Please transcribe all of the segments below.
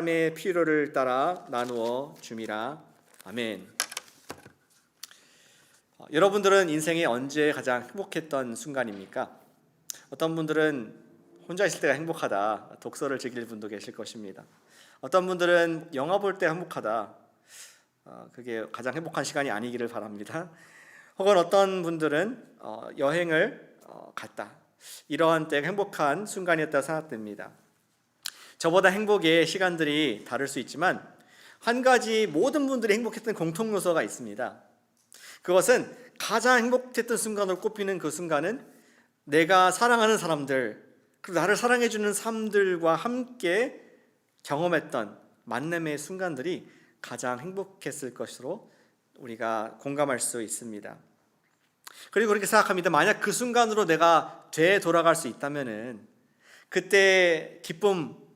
하나님의 필요를 따라 나누어 줌이라 아멘. 어, 여러분들은 인생에 언제 가장 행복했던 순간입니까? 어떤 분들은 혼자 있을 때가 행복하다, 독서를 즐길 분도 계실 것입니다. 어떤 분들은 영화 볼 때 행복하다, 어, 그게 가장 행복한 시간이 아니기를 바랍니다. 혹은 어떤 분들은 어, 여행을 어, 갔다, 이러한 때가 행복한 순간이었다 생각됩니다. 저보다 행복의 시간들이 다를 수 있지만 한 가지 모든 분들이 행복했던 공통 요소가 있습니다. 그것은 가장 행복했던 순간으로 꼽히는 그 순간은 내가 사랑하는 사람들 그리고 나를 사랑해 주는 사람들과 함께 경험했던 만남의 순간들이 가장 행복했을 것으로 우리가 공감할 수 있습니다. 그리고 그렇게 생각합니다. 만약 그 순간으로 내가 되돌아갈 돌아갈 수 있다면은 그때 기쁨,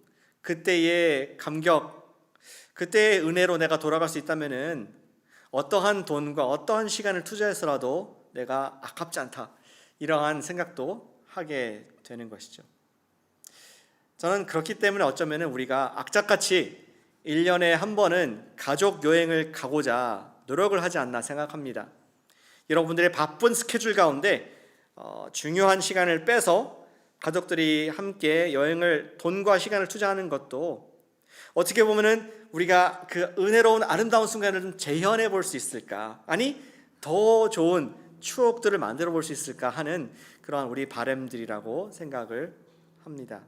그때의 감격, 그때의 은혜로 내가 돌아갈 수 있다면은 어떠한 돈과 어떠한 시간을 투자해서라도 내가 아깝지 않다. 이러한 생각도 하게 되는 것이죠. 저는 그렇기 때문에 어쩌면 우리가 악착같이 1년에 한 번은 가족 여행을 가고자 노력을 하지 않나 생각합니다. 여러분들의 바쁜 스케줄 가운데 어, 중요한 시간을 빼서 가족들이 함께 여행을 돈과 시간을 투자하는 것도 어떻게 보면은 우리가 그 은혜로운 아름다운 순간을 좀 재현해 볼 수 있을까? 아니 더 좋은 추억들을 만들어 볼 수 있을까 하는 그러한 우리 바램들이라고 생각을 합니다.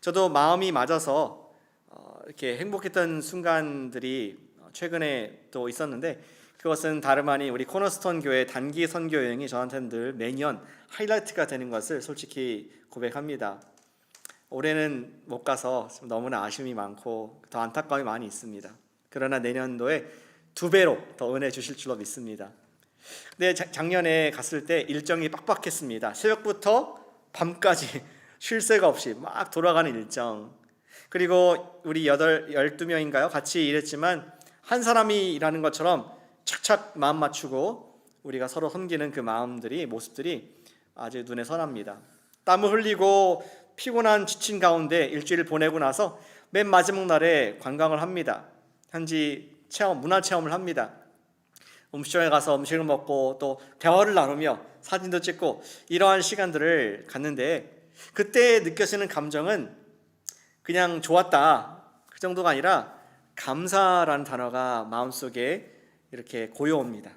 저도 마음이 맞아서 어, 이렇게 행복했던 순간들이 최근에 또 있었는데 그것은 다름 아닌 우리 코너스톤 교회 단기 선교 여행이 저한테는 늘 매년 하이라이트가 되는 것을 솔직히 고백합니다. 올해는 못 가서 너무나 아쉬움이 많고 더 안타까움이 많이 있습니다. 그러나 내년도에 두 배로 더 은혜 주실 줄로 믿습니다. 근데 작년에 갔을 때 일정이 빡빡했습니다. 새벽부터 밤까지 쉴 새가 없이 막 돌아가는 일정. 그리고 우리 여덟 열두 명인가요? 같이 일했지만 한 사람이 일하는 것처럼 착착 마음 맞추고 우리가 서로 섬기는 그 마음들이 모습들이 아주 눈에 선합니다. 땀을 흘리고 피곤한 지친 가운데 일주일을 보내고 나서 맨 마지막 날에 관광을 합니다. 현지 체험, 문화 체험을 합니다. 음식점에 가서 음식을 먹고 또 대화를 나누며 사진도 찍고 이러한 시간들을 갖는데 그때 느껴지는 감정은 그냥 좋았다 그 정도가 아니라 감사라는 단어가 마음속에 이렇게 고요합니다.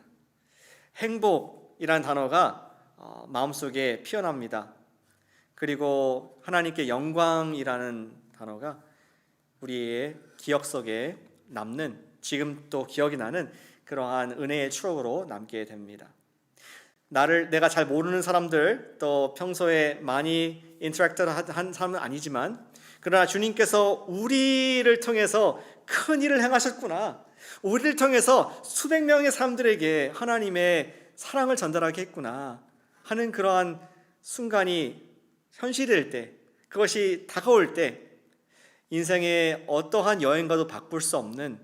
행복이란 단어가 어, 마음속에 피어납니다. 그리고 하나님께 영광이라는 단어가 우리의 기억 속에 남는 지금 또 기억이 나는 그러한 은혜의 추억으로 남게 됩니다. 나를 내가 잘 모르는 사람들 또 평소에 많이 인터랙트를 한 사람은 아니지만 그러나 주님께서 우리를 통해서 큰 일을 행하셨구나. 우리를 통해서 수백 명의 사람들에게 하나님의 사랑을 전달하게 했구나 하는 그러한 순간이 현실일 때 그것이 다가올 때 인생의 어떠한 여행과도 바꿀 수 없는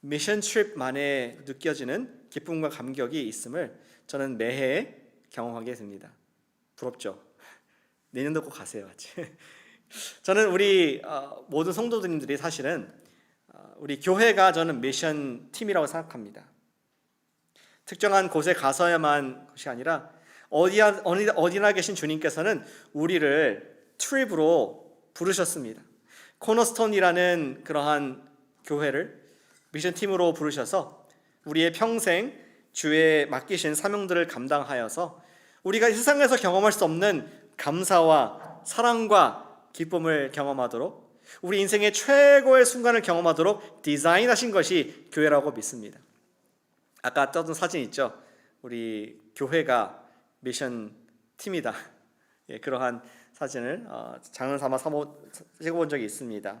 미션 트립만에 느껴지는 기쁨과 감격이 있음을 저는 매해 경험하게 됩니다. 부럽죠? 내년도 꼭 가세요, 같이. 저는 우리 어, 모든 성도들님들이 사실은 우리 교회가 저는 미션 팀이라고 생각합니다. 특정한 곳에 가서야만 것이 아니라 어디야, 어디나 계신 주님께서는 우리를 트립으로 부르셨습니다. 코너스톤이라는 그러한 교회를 미션 팀으로 부르셔서 우리의 평생 주에 맡기신 사명들을 감당하여서 우리가 세상에서 경험할 수 없는 감사와 사랑과 기쁨을 경험하도록 우리 인생의 최고의 순간을 경험하도록 디자인하신 것이 교회라고 믿습니다. 아까 떠든 사진 있죠? 우리 교회가 미션 팀이다. 예, 그러한 사진을 어, 장을 삼아 찍어본 적이 있습니다.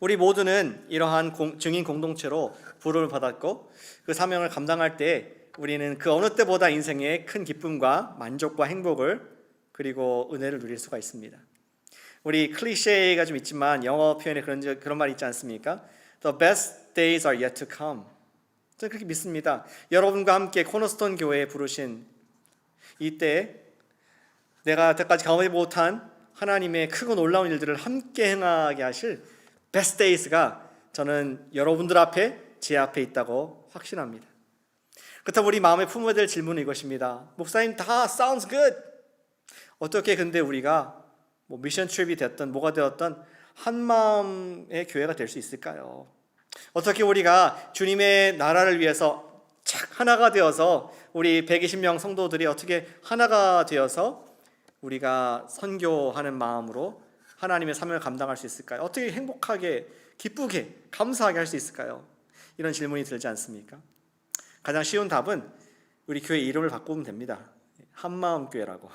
우리 모두는 이러한 공, 증인 공동체로 부름을 받았고 그 사명을 감당할 때 우리는 그 어느 때보다 인생의 큰 기쁨과 만족과 행복을 그리고 은혜를 누릴 수가 있습니다. 우리 클리셰가 좀 있지만 영어 표현에 그런 그런 말이 있지 않습니까? The best days are yet to come. 저는 그렇게 믿습니다. 여러분과 함께 코너스톤 교회에 부르신 이때 내가 여태까지 경험해 못한 하나님의 크고 놀라운 일들을 함께 행하게 하실 베스트 데이스가 저는 여러분들 앞에 제 앞에 있다고 확신합니다. 그렇다면 우리 마음에 품어야 될 질문은 이것입니다. 목사님 다 sounds good. 어떻게 근데 우리가 뭐 미션 트립이 됐던 뭐가 되었던 한 마음의 교회가 될 수 있을까요? 어떻게 우리가 주님의 나라를 위해서 착 하나가 되어서 우리 120명 성도들이 어떻게 하나가 되어서 우리가 선교하는 마음으로 하나님의 사명을 감당할 수 있을까요? 어떻게 행복하게 기쁘게 감사하게 할 수 있을까요? 이런 질문이 들지 않습니까? 가장 쉬운 답은 우리 교회 이름을 바꾸면 됩니다. 한마음 교회라고.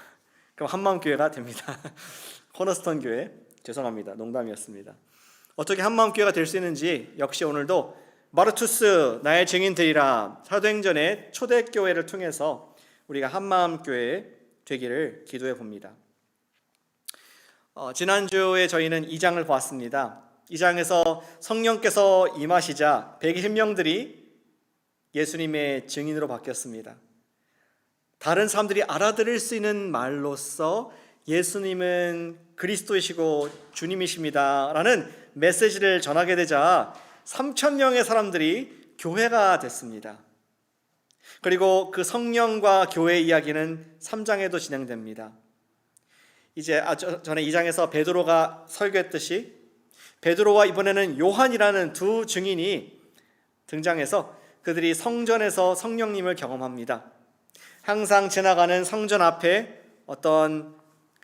그럼 한마음 교회가 됩니다. 코너스톤 교회. 죄송합니다. 농담이었습니다. 어떻게 한마음 교회가 될 수 있는지 역시 오늘도 마르투스 나의 증인들이라 사도행전의 초대 교회를 통해서 우리가 한마음 교회 되기를 기도해 봅니다. 어, 지난주에 저희는 2장을 보았습니다. 2장에서 성령께서 임하시자 120명들이 예수님의 증인으로 바뀌었습니다. 다른 사람들이 알아들을 수 있는 말로써 예수님은 그리스도이시고 주님이십니다라는 메시지를 전하게 되자 3천 명의 사람들이 교회가 됐습니다. 그리고 그 성령과 교회 이야기는 3장에도 진행됩니다. 이제 아, 전에 2장에서 베드로가 설교했듯이 베드로와 이번에는 요한이라는 두 증인이 등장해서 그들이 성전에서 성령님을 경험합니다. 항상 지나가는 성전 앞에 어떤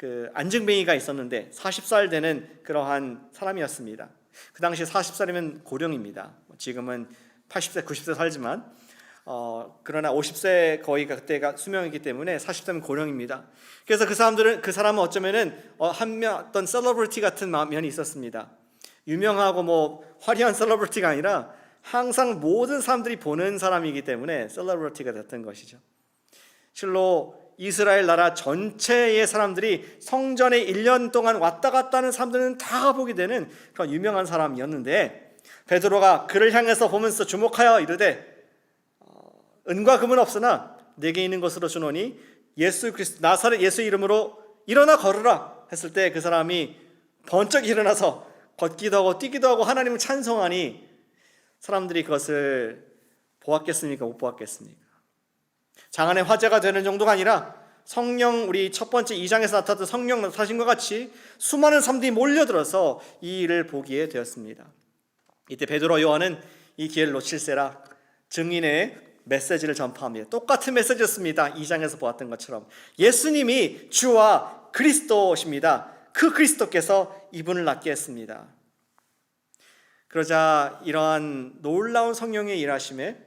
그 안증뱅이가 있었는데 40살 되는 그러한 사람이었습니다. 그 당시 40살이면 고령입니다. 지금은 80세, 90세 살지만 어, 그러나 50세 거의 그때가 수명이기 때문에 40세면 고령입니다. 그래서 그 사람들은 그 사람은 어쩌면은 어, 한면 어떤 셀러브리티 같은 면이 있었습니다. 유명하고 뭐 화려한 셀러브리티가 아니라 항상 모든 사람들이 보는 사람이기 때문에 셀러브리티가 됐던 것이죠. 실로 이스라엘 나라 전체의 사람들이 성전에 1년 동안 왔다 갔다 하는 사람들은 다 보게 되는 그런 유명한 사람이었는데 베드로가 그를 향해서 보면서 주목하여 이르되 어, 은과 금은 없으나 내게 있는 것으로 주노니 예수 그리스도 나사렛 예수 이름으로 일어나 걸으라 했을 때 그 사람이 번쩍 일어나서 걷기도 하고 뛰기도 하고 하나님을 찬송하니 사람들이 그것을 보았겠습니까? 못 보았겠습니까? 장안의 화제가 되는 정도가 아니라 성령 우리 첫 번째 2장에서 나타났던 성령 나타신과 같이 수많은 사람들이 몰려들어서 이 일을 보기에 되었습니다. 이때 베드로 요한은 이 기회를 놓칠세라 증인의 메시지를 전파합니다. 똑같은 메시지였습니다. 2장에서 보았던 것처럼 예수님이 주와 그리스도십니다. 그 그리스도께서 이분을 낳게 했습니다. 그러자 이러한 놀라운 성령의 일하심에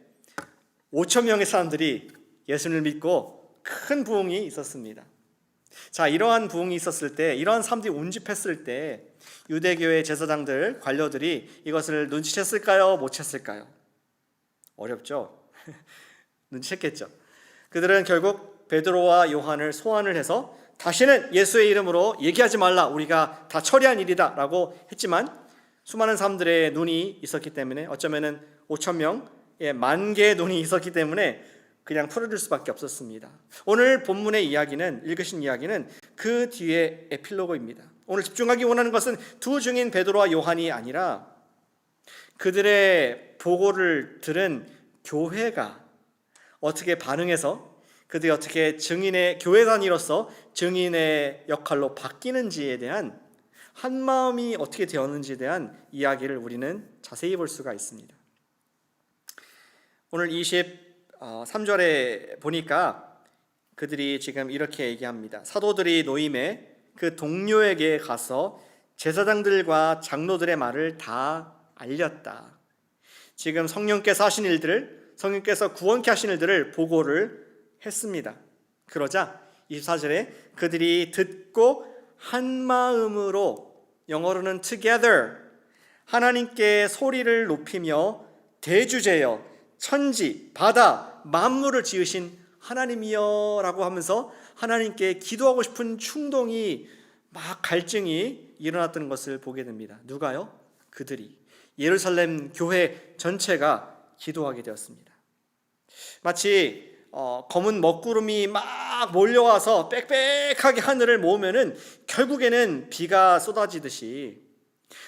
5천 명의 사람들이 예수를 믿고 큰 부흥이 있었습니다. 자, 이러한 부흥이 있었을 때, 이러한 사람들이 운집했을 때 유대교회 제사장들, 관료들이 이것을 눈치챘을까요? 못 챘을까요? 어렵죠. 눈치챘겠죠. 그들은 결국 베드로와 요한을 소환을 해서 다시는 예수의 이름으로 얘기하지 말라. 우리가 다 처리한 일이다라고 했지만 수많은 사람들의 눈이 있었기 때문에 어쩌면은 5천 명의 만 개의 눈이 있었기 때문에 그냥 풀어줄 수밖에 없었습니다. 오늘 본문의 이야기는 읽으신 이야기는 그 뒤에 에필로그입니다. 오늘 집중하기 원하는 것은 두 증인 베드로와 요한이 아니라 그들의 보고를 들은 교회가 어떻게 반응해서 그들이 어떻게 증인의 교회단위로서 증인의 역할로 바뀌는지에 대한 한 마음이 어떻게 되었는지에 대한 이야기를 우리는 자세히 볼 수가 있습니다. 오늘 23절에 보니까 그들이 지금 이렇게 얘기합니다. 사도들이 노임에 그 동료에게 가서 제사장들과 장로들의 말을 다 알렸다. 지금 성령께서 하신 일들을 성령께서 구원케 하신 일들을 보고를 했습니다. 그러자 24절에 그들이 듣고 한 마음으로 영어로는 together 하나님께 소리를 높이며 대주제여 천지 바다 만물을 지으신 하나님이여라고 하면서 하나님께 기도하고 싶은 충동이 막 갈증이 일어났던 것을 보게 됩니다. 누가요? 그들이 예루살렘 교회 전체가 기도하게 되었습니다. 마치 어, 검은 먹구름이 막 몰려와서 빽빽하게 하늘을 모으면은 결국에는 비가 쏟아지듯이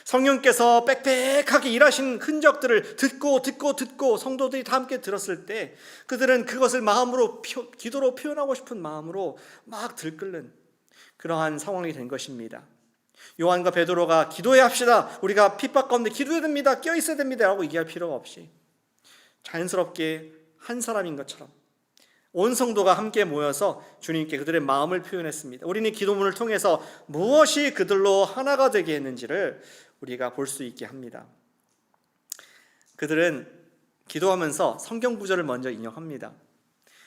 성령께서 빽빽하게 일하신 흔적들을 듣고 듣고 듣고 성도들이 다 함께 들었을 때 그들은 그것을 마음으로 표- 기도로 표현하고 싶은 마음으로 막 들끓는 그러한 상황이 된 것입니다. 요한과 베드로가 기도해야 합시다. 우리가 핍박 가운데 기도해야 됩니다. 껴 있어야 됩니다라고 얘기할 필요가 없이 자연스럽게 한 사람인 것처럼 온 성도가 함께 모여서 주님께 그들의 마음을 표현했습니다. 우리는 기도문을 통해서 무엇이 그들로 하나가 되게 했는지를 우리가 볼 수 있게 합니다. 그들은 기도하면서 성경 구절을 먼저 인용합니다.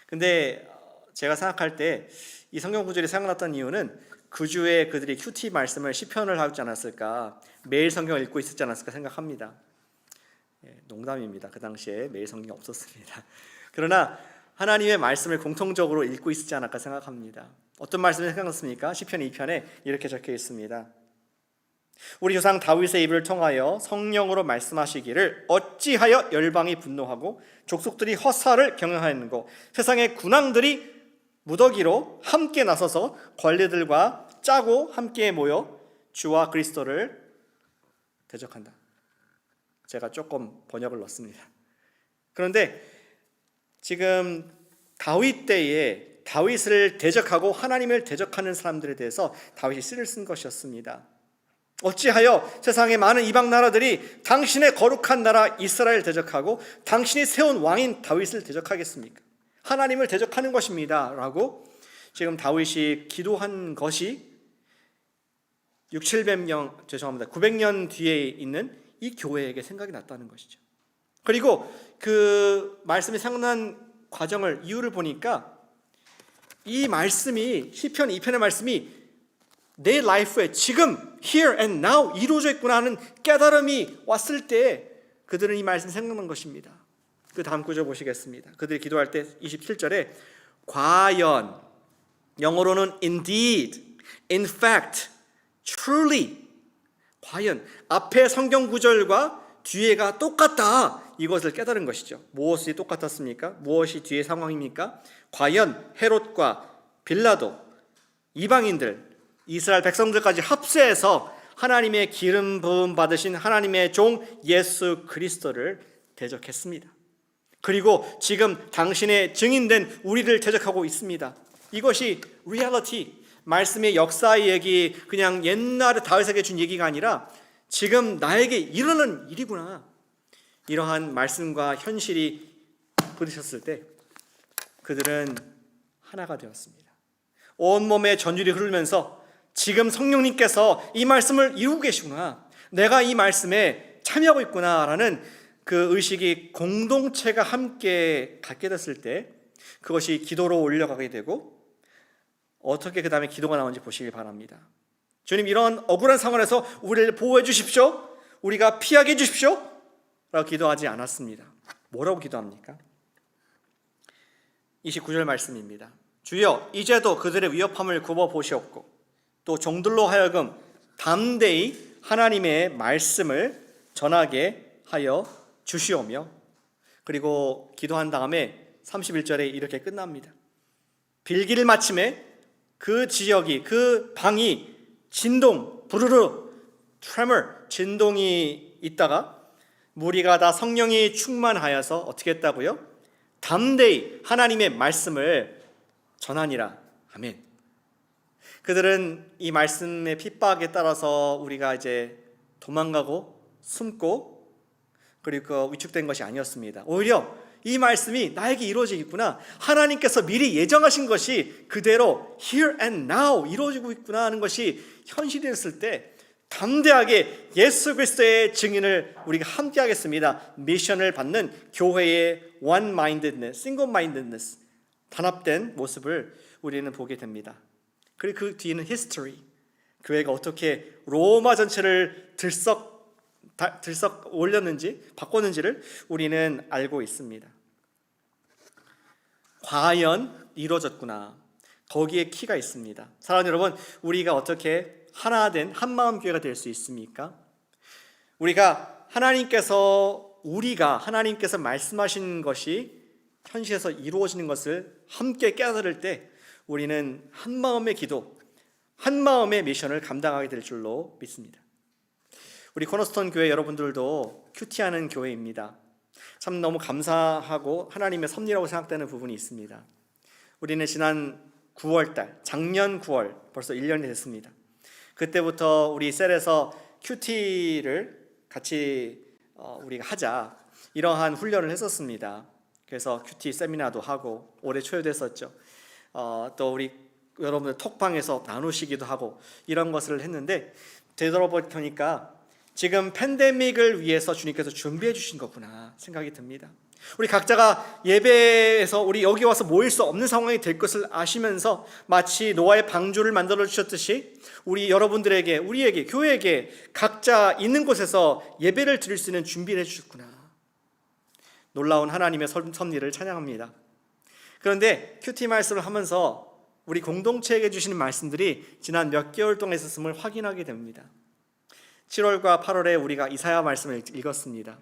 근데 어, 제가 생각할 때 이 성경 구절이 생각났던 이유는 그 주에 그들이 큐티 말씀을 시편을 하지 않았을까 매일 성경을 읽고 있었지 않았을까 생각합니다. 예, 농담입니다. 그 당시에 매일 성경이 없었습니다. 그러나 하나님의 말씀을 공통적으로 읽고 있었지 않을까 생각합니다. 어떤 말씀이 생각났습니까? 시편 2편에 이렇게 적혀 있습니다. 우리 조상 다윗의 입을 통하여 성령으로 말씀하시기를 어찌하여 열방이 분노하고 족속들이 허사를 경영하는고 세상의 군왕들이 무더기로 함께 나서서 관리들과 짜고 함께 모여 주와 그리스도를 대적한다. 제가 조금 번역을 넣습니다. 그런데 지금 다윗 때에 다윗을 대적하고 하나님을 대적하는 사람들에 대해서 다윗이 쓰를 쓴 것이었습니다. 어찌하여 세상의 많은 이방 나라들이 당신의 거룩한 나라 이스라엘 대적하고 당신이 세운 왕인 다윗을 대적하겠습니까? 하나님을 대적하는 것입니다 라고 지금 다윗이 기도한 것이 6, 700년 죄송합니다. 900년 뒤에 있는 이 교회에게 생각이 났다는 것이죠. 그리고 그 말씀이 생각난 과정을 이유를 보니까 이 말씀이 시편 2편의 말씀이 내 라이프에 지금 here and now 이루어져 있구나 하는 깨달음이 왔을 때 그들은 이 말씀 생각난 것입니다. 그 다음 구절 보시겠습니다. 그들이 기도할 때 27절에 과연 영어로는 indeed, in fact, truly 과연 앞에 성경 구절과 뒤에가 똑같다 이것을 깨달은 것이죠. 무엇이 똑같았습니까? 무엇이 뒤의 상황입니까? 과연 헤롯과 빌라도 이방인들 이스라엘 백성들까지 합세해서 하나님의 기름 부음 받으신 하나님의 종 예수 그리스도를 대적했습니다. 그리고 지금 당신의 증인된 우리를 대적하고 있습니다. 이것이 리얼리티 말씀의 역사의 얘기 그냥 옛날에 다윗에게 준 얘기가 아니라 지금 나에게 일어나는 일이구나. 이러한 말씀과 현실이 부딪혔을 때 그들은 하나가 되었습니다. 온 몸에 전율이 흐르면서 지금 성령님께서 이 말씀을 이루고 계시구나. 내가 이 말씀에 참여하고 있구나라는 그 의식이 공동체가 함께 갖게 됐을 때 그것이 기도로 올려가게 되고 어떻게 그 다음에 기도가 나오는지 보시길 바랍니다. 주님 이런 억울한 상황에서 우리를 보호해 주십시오. 우리가 피하게 해 주십시오. 라고 기도하지 않았습니다. 뭐라고 기도합니까? 29절 말씀입니다. 주여 이제도 그들의 위협함을 굽어 보시옵고 또 종들로 하여금 담대히 하나님의 말씀을 전하게 하여 주시오며 그리고 기도한 다음에 31절에 이렇게 끝납니다. 빌기를 마침에 그 지역이 그 방이 진동 부르르 트레머 진동이 있다가 무리가 다 성령이 충만하여서 어떻게 했다고요? 담대히 하나님의 말씀을 전하니라. 아멘. 그들은 이 말씀의 핍박에 따라서 우리가 이제 도망가고 숨고 그리고 위축된 것이 아니었습니다. 오히려 이 말씀이 나에게 이루어지겠구나. 하나님께서 미리 예정하신 것이 그대로 here and now 이루어지고 있구나 하는 것이 현실이 됐을 때 담대하게 예수 그리스도의 증인을 우리가 함께 하겠습니다. 미션을 받는 교회의 one mindedness, single mindedness 단합된 모습을 우리는 보게 됩니다. 그리고 그 뒤에는 history. 교회가 어떻게 로마 전체를 들썩 다, 들썩 올렸는지 바꿨는지를 우리는 알고 있습니다. 과연 이루어졌구나. 거기에 키가 있습니다. 사랑하는 여러분, 우리가 어떻게 하나 된 한마음 교회가 될 수 있습니까? 우리가 하나님께서 우리가 하나님께서 말씀하신 것이 현실에서 이루어지는 것을 함께 깨달을 때 우리는 한 마음의 기도, 한 마음의 미션을 감당하게 될 줄로 믿습니다. 우리 코너스톤 교회 여러분들도 큐티하는 교회입니다. 참 너무 감사하고 하나님의 섭리라고 생각되는 부분이 있습니다. 우리는 지난 9월 달, 작년 9월 벌써 1년이 됐습니다. 그때부터 우리 셀에서 큐티를 같이 어, 우리가 하자 이러한 훈련을 했었습니다. 그래서 큐티 세미나도 하고 올해 초에도 했었죠. 어, 또 우리 여러분들 톡방에서 나누시기도 하고 이런 것을 했는데 되돌아보니까 지금 팬데믹을 위해서 주님께서 준비해 주신 거구나 생각이 듭니다. 우리 각자가 예배에서 우리 여기 와서 모일 수 없는 상황이 될 것을 아시면서 마치 노아의 방주를 만들어 주셨듯이 우리 여러분들에게 우리에게 교회에게 각자 있는 곳에서 예배를 드릴 수 있는 준비를 해 주셨구나. 놀라운 하나님의 섭- 섭리를 찬양합니다. 그런데 큐티 말씀을 하면서 우리 공동체에게 주시는 말씀들이 지난 몇 개월 동안 있었음을 확인하게 됩니다. 7월과 8월에 우리가 이사야 말씀을 읽었습니다.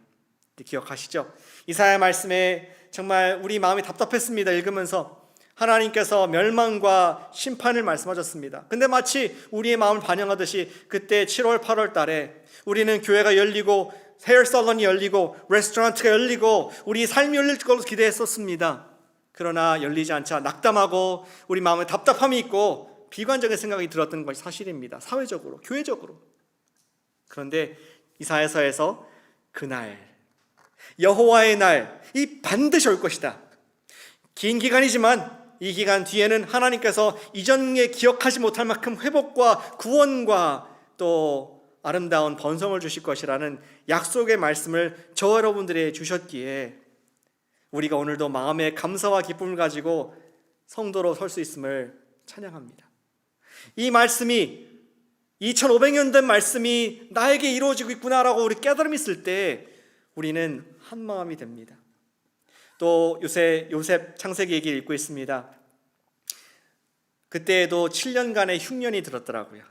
기억하시죠? 이사야 말씀에 정말 우리 마음이 답답했습니다. 읽으면서 하나님께서 멸망과 심판을 말씀하셨습니다. 근데 마치 우리의 마음을 반영하듯이 그때 7월, 8월 달에 우리는 교회가 열리고 헤어 살론이 열리고 레스토랑트가 열리고 우리 삶이 열릴 걸로 기대했었습니다. 그러나 열리지 않자 낙담하고 우리 마음에 답답함이 있고 비관적인 생각이 들었던 것이 사실입니다. 사회적으로, 교회적으로. 그런데 이사야서에서 그날 여호와의 날 이 반드시 올 것이다. 긴 기간이지만 이 기간 뒤에는 하나님께서 이전에 기억하지 못할 만큼 회복과 구원과 또 아름다운 번성을 주실 것이라는 약속의 말씀을 저 여러분들에게 주셨기에 우리가 오늘도 마음의 감사와 기쁨을 가지고 성도로 설 수 있음을 찬양합니다. 이 말씀이 2500년 된 말씀이 나에게 이루어지고 있구나라고 우리 깨달음이 있을 때 우리는 한 마음이 됩니다. 또 요새 요셉 창세기 얘기를 읽고 있습니다. 그때에도 7년간의 흉년이 들었더라고요.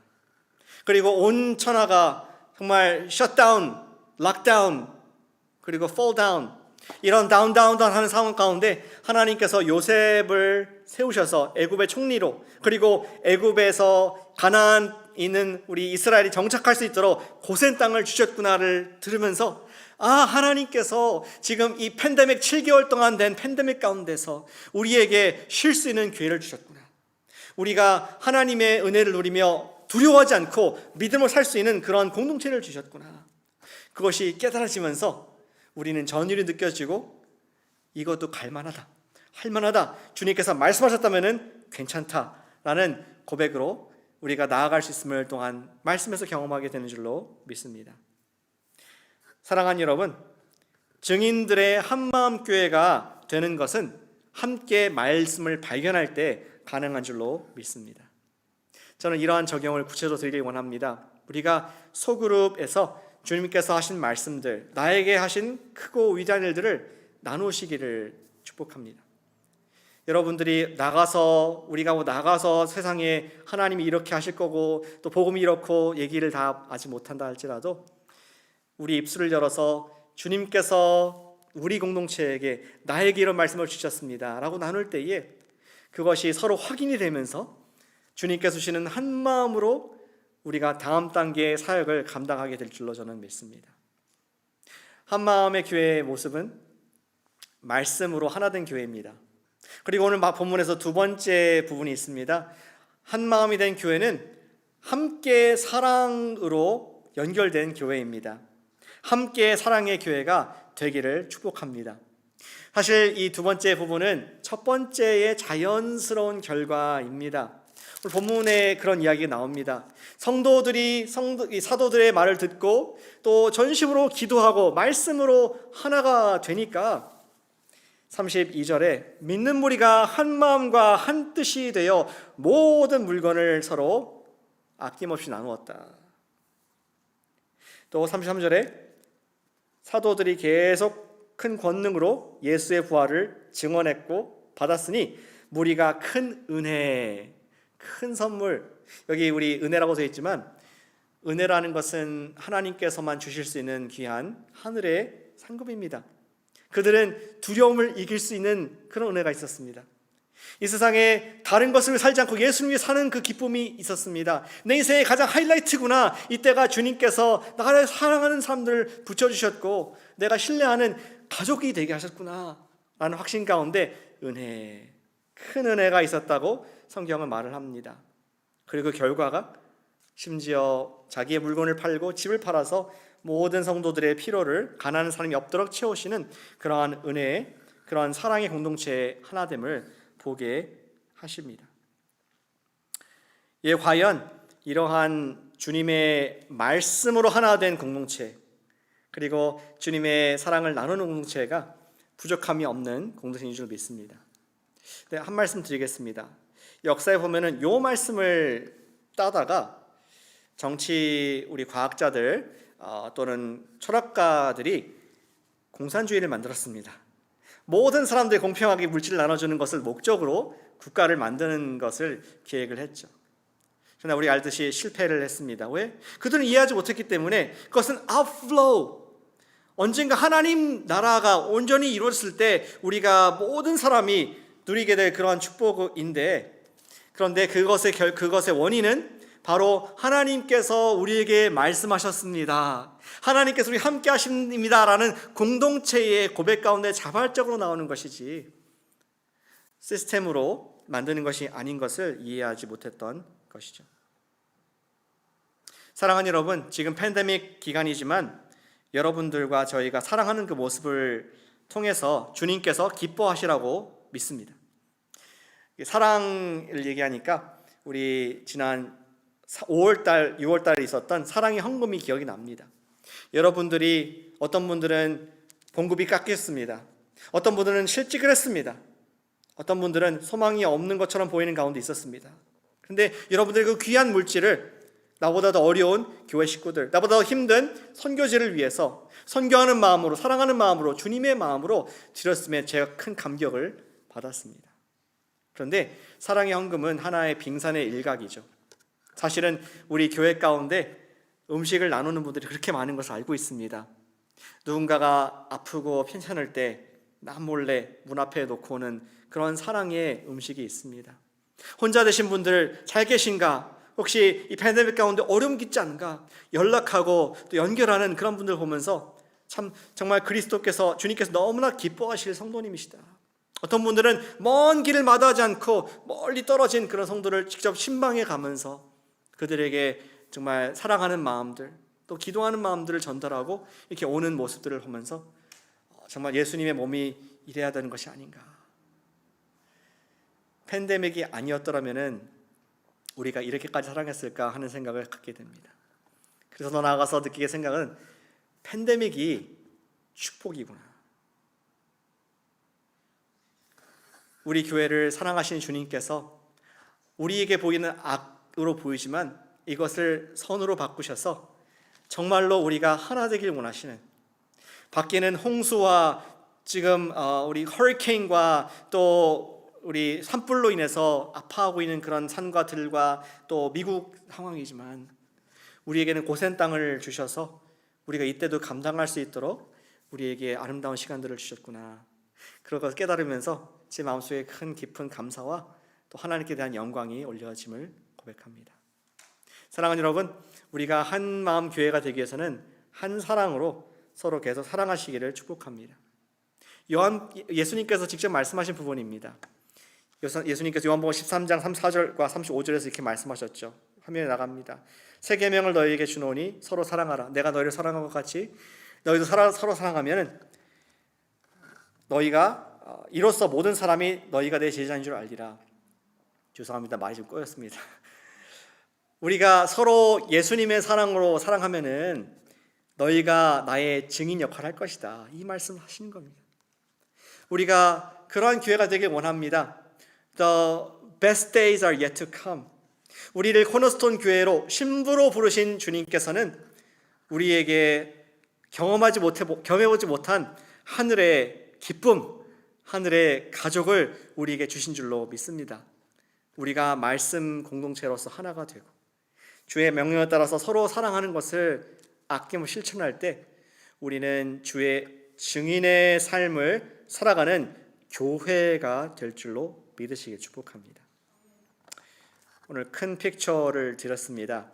그리고 온 천하가 정말 셧다운, 락다운, 그리고 폴다운 이런 다운 다운 다운 하는 상황 가운데 하나님께서 요셉을 세우셔서 애굽의 총리로 그리고 애굽에서 가나안 있는 우리 이스라엘이 정착할 수 있도록 고센 땅을 주셨구나를 들으면서 아 하나님께서 지금 이 팬데믹 7개월 동안 된 팬데믹 가운데서 우리에게 쉴 수 있는 기회를 주셨구나. 우리가 하나님의 은혜를 누리며 두려워하지 않고 믿음을 살 수 있는 그런 공동체를 주셨구나. 그것이 깨달아지면서 우리는 전율이 느껴지고 이것도 갈만하다. 할만하다. 주님께서 말씀하셨다면은 괜찮다라는 고백으로 우리가 나아갈 수 있음을 동안 말씀에서 경험하게 되는 줄로 믿습니다. 사랑하는 여러분, 증인들의 한마음 교회가 되는 것은 함께 말씀을 발견할 때 가능한 줄로 믿습니다. 저는 이러한 적용을 구체적으로 드리길 원합니다. 우리가 소그룹에서 주님께서 하신 말씀들, 나에게 하신 크고 위대한 일들을 나누시기를 축복합니다. 여러분들이 나가서 우리가 뭐 나가서 세상에 하나님이 이렇게 하실 거고 또 복음이 이렇고 얘기를 다 하지 못한다 할지라도 우리 입술을 열어서 주님께서 우리 공동체에게 나에게 이런 말씀을 주셨습니다라고 나눌 때에 그것이 서로 확인이 되면서 주님께서 주시는 한 마음으로 우리가 다음 단계의 사역을 감당하게 될 줄로 저는 믿습니다. 한 마음의 교회의 모습은 말씀으로 하나 된 교회입니다. 그리고 오늘 본문에서 두 번째 부분이 있습니다. 한 마음이 된 교회는 함께 사랑으로 연결된 교회입니다. 함께 사랑의 교회가 되기를 축복합니다. 사실 이 두 번째 부분은 첫 번째의 자연스러운 결과입니다. 본문에 그런 이야기가 나옵니다. 성도들이 성도, 이 사도들의 말을 듣고 또 전심으로 기도하고 말씀으로 하나가 되니까 32절에 믿는 무리가 한 마음과 한 뜻이 되어 모든 물건을 서로 아낌없이 나누었다. 또 33절에 사도들이 계속 큰 권능으로 예수의 부활을 증언했고 받았으니 무리가 큰 은혜, 큰 선물. 여기 우리 은혜라고 되어 있지만 은혜라는 것은 하나님께서만 주실 수 있는 귀한 하늘의 상급입니다. 그들은 두려움을 이길 수 있는 그런 은혜가 있었습니다. 이 세상에 다른 것을 살지 않고 예수님 위해 사는 그 기쁨이 있었습니다. 내 인생의 가장 하이라이트구나. 이때가 주님께서 나를 사랑하는 사람들을 붙여주셨고 내가 신뢰하는 가족이 되게 하셨구나. 라는 확신 가운데 은혜, 큰 은혜가 있었다고 성경은 말을 합니다. 그리고 그 결과가 심지어 자기의 물건을 팔고 집을 팔아서 모든 성도들의 필요를 가난한 사람이 없도록 채우시는 그러한 은혜의 그러한 사랑의 공동체의 하나됨을 보게 하십니다. 예, 과연 이러한 주님의 말씀으로 하나 된 공동체 그리고 주님의 사랑을 나누는 공동체가 부족함이 없는 공동체인 줄 믿습니다. 네, 한 말씀 드리겠습니다. 역사에 보면은 요 말씀을 따다가 정치 우리 과학자들 어, 또는 철학가들이 공산주의를 만들었습니다. 모든 사람들이 공평하게 물질을 나눠주는 것을 목적으로 국가를 만드는 것을 계획을 했죠. 그러나 우리 알듯이 실패를 했습니다. 왜? 그들은 이해하지 못했기 때문에 그것은 outflow. 언젠가 하나님 나라가 온전히 이루어졌을 때 우리가 모든 사람이 누리게 될 그러한 축복인데 그런데 그것의 결 그것의 원인은 바로 하나님께서 우리에게 말씀하셨습니다. 하나님께서 우리 함께 하십니다라는 공동체의 고백 가운데 자발적으로 나오는 것이지 시스템으로 만드는 것이 아닌 것을 이해하지 못했던 것이죠. 사랑하는 여러분, 지금 팬데믹 기간이지만 여러분들과 저희가 사랑하는 그 모습을 통해서 주님께서 기뻐하시라고 믿습니다. 사랑을 얘기하니까 우리 지난 5월달, 6월달에 있었던 사랑의 헌금이 기억이 납니다. 여러분들이 어떤 분들은 봉급이 깎였습니다. 어떤 분들은 실직을 했습니다. 어떤 분들은 소망이 없는 것처럼 보이는 가운데 있었습니다. 그런데 여러분들 그 귀한 물질을 나보다 더 어려운 교회 식구들, 나보다 더 힘든 선교지를 위해서 선교하는 마음으로 사랑하는 마음으로 주님의 마음으로 드렸음에 제가 큰 감격을 받았습니다. 그런데 사랑의 헌금은 하나의 빙산의 일각이죠. 사실은 우리 교회 가운데 음식을 나누는 분들이 그렇게 많은 것을 알고 있습니다. 누군가가 아프고 편찮을 때나 몰래 문 앞에 놓고 오는 그런 사랑의 음식이 있습니다. 혼자 되신 분들 잘 계신가? 혹시 이 팬데믹 가운데 어려움 있지 않은가? 연락하고 또 연결하는 그런 분들 보면서 참 정말 그리스도께서 주님께서 너무나 기뻐하실 성도님이시다. 어떤 분들은 먼 길을 마다하지 않고 멀리 떨어진 그런 성도를 직접 신방에 가면서 그들에게 정말 사랑하는 마음들 또 기도하는 마음들을 전달하고 이렇게 오는 모습들을 보면서 정말 예수님의 몸이 이래야 되는 것이 아닌가. 팬데믹이 아니었더라면은 우리가 이렇게까지 사랑했을까 하는 생각을 갖게 됩니다. 그래서 더 나아가서 느끼게 생각은 팬데믹이 축복이구나. 우리 교회를 사랑하시는 주님께서 우리에게 보이는 악 으로 보이지만 이것을 선으로 바꾸셔서 정말로 우리가 하나 되길 원하시는 밖에는 홍수와 지금 어, 우리 허리케인과 또 우리 산불로 인해서 아파하고 있는 그런 산과 들과 또 미국 상황이지만 우리에게는 고센 땅을 주셔서 우리가 이때도 감당할 수 있도록 우리에게 아름다운 시간들을 주셨구나. 그런 것을 깨달으면서 제 마음속에 큰 깊은 감사와 또 하나님께 대한 영광이 올려짐을 고백합니다. 사랑하는 여러분, 우리가 한 마음 교회가 되기 위해서는 한 사랑으로 서로 계속 사랑하시기를 축복합니다. 요한 예수님께서 직접 말씀하신 부분입니다. 예수님께서 요한복음 13장 34절과 35절에서 이렇게 말씀하셨죠. 화면에 나갑니다. 새 계명을 너희에게 주노니 서로 사랑하라. 내가 너희를 사랑한 것 같이 너희도 서로 사랑하면 너희가 어, 이로써 모든 사람이 너희가 내 제자인 줄 알리라. 죄송합니다. 말이 좀 꼬였습니다. 우리가 서로 예수님의 사랑으로 사랑하면은 너희가 나의 증인 역할을 할 것이다. 이 말씀을 하시는 겁니다. 우리가 그러한 기회가 되길 원합니다. The best days are yet to come. 우리를 코너스톤 교회로 신부로 부르신 주님께서는 우리에게 경험하지 못해 경험해보지 못한 하늘의 기쁨, 하늘의 가족을 우리에게 주신 줄로 믿습니다. 우리가 말씀 공동체로서 하나가 되고 주의 명령에 따라서 서로 사랑하는 것을 아낌없이 실천할 때 우리는 주의 증인의 삶을 살아가는 교회가 될 줄로 믿으시길 축복합니다. 오늘 큰 픽처를 드렸습니다.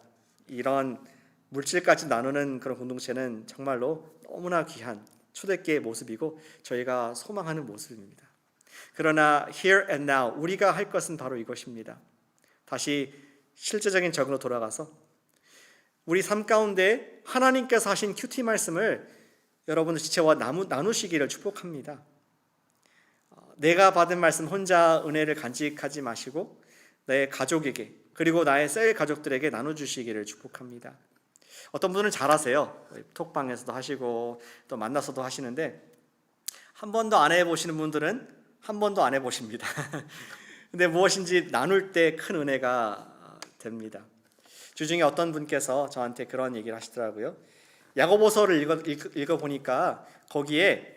이런 물질까지 나누는 그런 공동체는 정말로 너무나 귀한 초대교의 모습이고 저희가 소망하는 모습입니다. 그러나 here and now 우리가 할 것은 바로 이것입니다. 다시 실제적인 적으로 돌아가서 우리 삶 가운데 하나님께서 하신 큐티 말씀을 여러분들 지체와 나누, 나누시기를 축복합니다. 어, 내가 받은 말씀 혼자 은혜를 간직하지 마시고 내 가족에게 그리고 나의 셀 가족들에게 나눠주시기를 축복합니다. 어떤 분은 잘하세요. 톡방에서도 하시고 또 만나서도 하시는데 한 번도 안 해보시는 분들은 한 번도 안 해보십니다. 근데 무엇인지 나눌 때 큰 은혜가 됩니다. 주중에 어떤 분께서 저한테 그런 얘기를 하시더라고요. 야고보서를 읽어, 읽어 보니까 거기에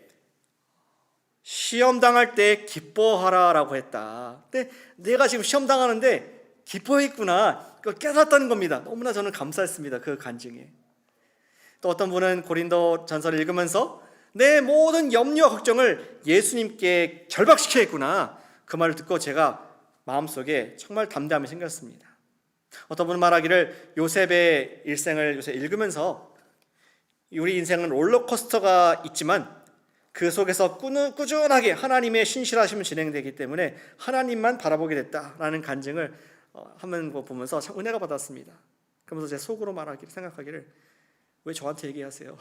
시험 당할 때 기뻐하라라고 했다. 근데 내가 지금 시험 당하는데 기뻐했구나. 그걸 깨닫다는 겁니다. 너무나 저는 감사했습니다. 그 간증에. 또 어떤 분은 고린도 전서를 읽으면서 내 모든 염려와 걱정을 예수님께 결박시켜 했구나. 그 말을 듣고 제가 마음속에 정말 담대함이 생겼습니다. 어떤 분은 말하기를 요셉의 일생을 요새 읽으면서 우리 인생은 롤러코스터가 있지만 그 속에서 꾸준하게 하나님의 신실하심은 진행되기 때문에 하나님만 바라보게 됐다라는 간증을 어, 하는 거 보면서 참 은혜가 받았습니다. 그러면서 제 속으로 말하기를 생각하기를 왜 저한테 얘기하세요?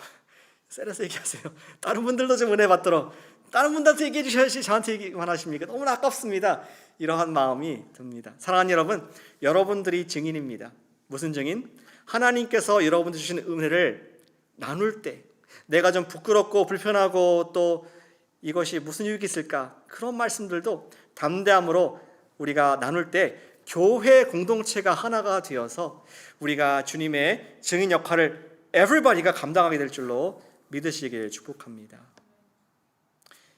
세레스 얘기하세요. 다른 분들도 좀 은혜 받도록 다른 분들한테 얘기해 주셔야지 저한테 얘기만 하십니까? 너무나 아깝습니다. 이러한 마음이 듭니다. 사랑하는 여러분, 여러분들이 증인입니다. 무슨 증인? 하나님께서 여러분들 주신 은혜를 나눌 때 내가 좀 부끄럽고 불편하고 또 이것이 무슨 유익이 있을까? 그런 말씀들도 담대함으로 우리가 나눌 때 교회 공동체가 하나가 되어서 우리가 주님의 증인 역할을 everybody가 감당하게 될 줄로 믿으시길 축복합니다.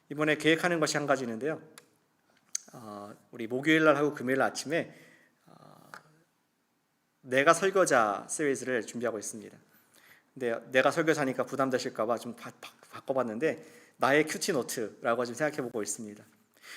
이번에 계획하는 것이 한 가지 있는데요. 어, 우리 목요일 날 하고 금요일 아침에 어, 내가 설교자 시리즈를 준비하고 있습니다. 근데 내가 설교자니까 부담되실까봐 좀 바, 바 꿔봤는데 나의 큐티 노트라고 좀 생각해보고 있습니다.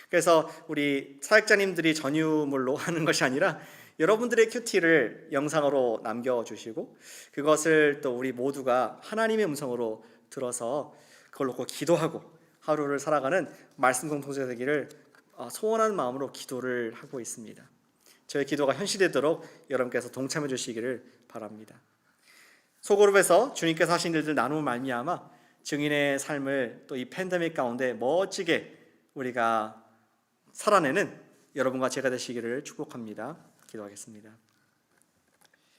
그래서 우리 사역자님들이 전유물로 하는 것이 아니라 여러분들의 큐티를 영상으로 남겨주시고 그것을 또 우리 모두가 하나님의 음성으로 들어서 그걸 놓고 기도하고 하루를 살아가는 말씀 공동체 되기를 어, 소원하는 마음으로 기도를 하고 있습니다. 저의 기도가 현실되도록 여러분께서 동참해 주시기를 바랍니다. 소그룹에서 주님께서 하신 일들 나누면 말미암아 증인의 삶을 또 이 팬데믹 가운데 멋지게 우리가 살아내는 여러분과 제가 되시기를 축복합니다. 기도하겠습니다.